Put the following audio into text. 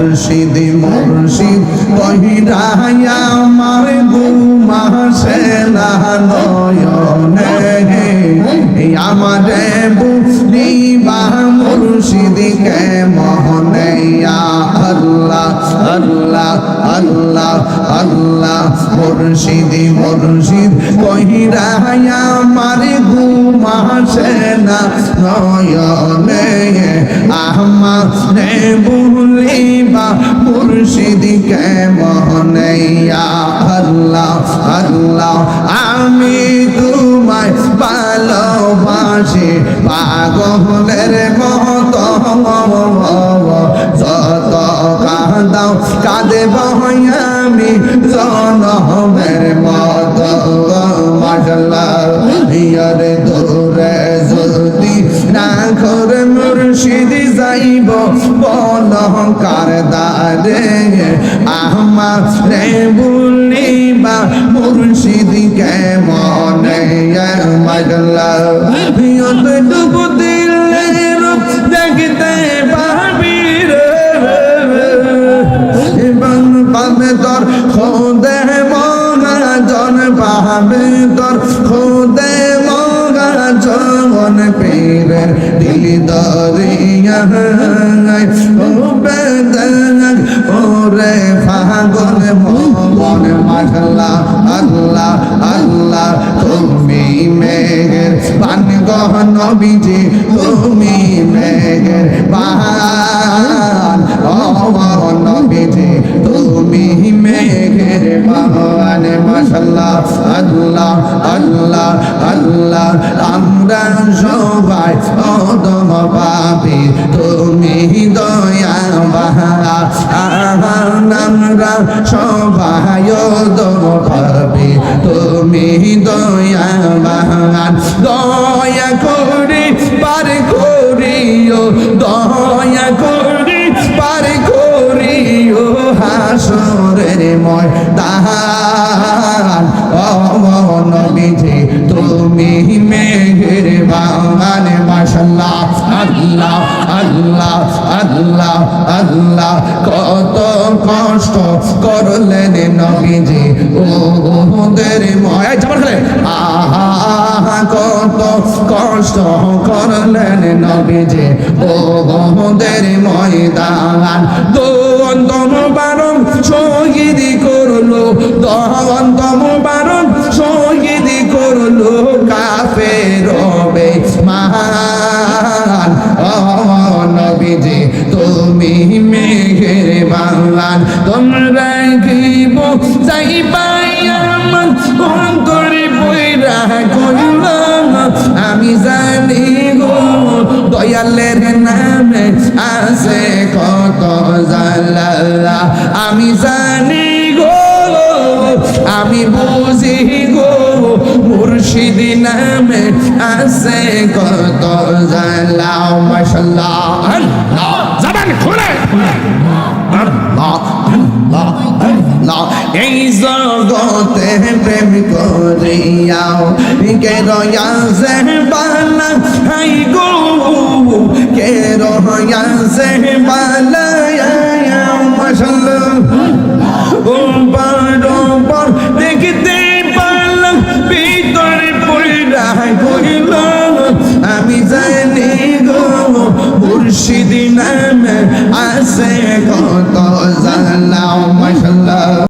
মুর্শিদ মুর্শিদ কহিরায়া আমার গুমাসে না নয়নে। আমারে মুর্শিদ মুর্শিদ কহিরায়া আমার ঘুমাসে না। নয়নে আমারে বুলিবা মুর্শিদকে মোহনে ইয়া আল্লাহ আল্লাহ, আমি তোমায় ভালোবাসি। পাগলের কাঁদাও কাঁদে আমি জনমের মতো মাসাল্লাহ ইয়ারে দূরে যদি না করে মুর্শিদ যাইব বলকার দারে আমার রে বলিবা মুর্শিদ কে মনে মাসাল্লাহ পাবে তোর খোদে মহাজন পীরের দিল দরিয়া ওরে ফাগল মন মাশাল্লাহ আল্লাহ আল্লাহ তুমি মেঘের পান গহ নবীজি, তুমি মেঘের পান, ও নবীজি আমরা সবাই পাপি তুমি দয়া বাহান দয়া করে পার করিও, দয়া করে পার করিও হাসরের ময়দান। ও নবীজি তুমি মেঘের করলেন নবীজি। ওদের মায় যাবার খেলে আহা, কত কষ্ট করলেন নবীজি। ওদের ময়দান। দন্তম বারম শহীদ করল। দন্তম আছে কত জালা মাশাল্লাহ। আল্লাহ জবান খুলে। আল্লাহ আল্লাহ আল্লাহ। এই জগতে প্রেম করিয়াও কে রয়া সে বালা হাই গো। কে রয়া মুর্শিদিন আসে কত জালাও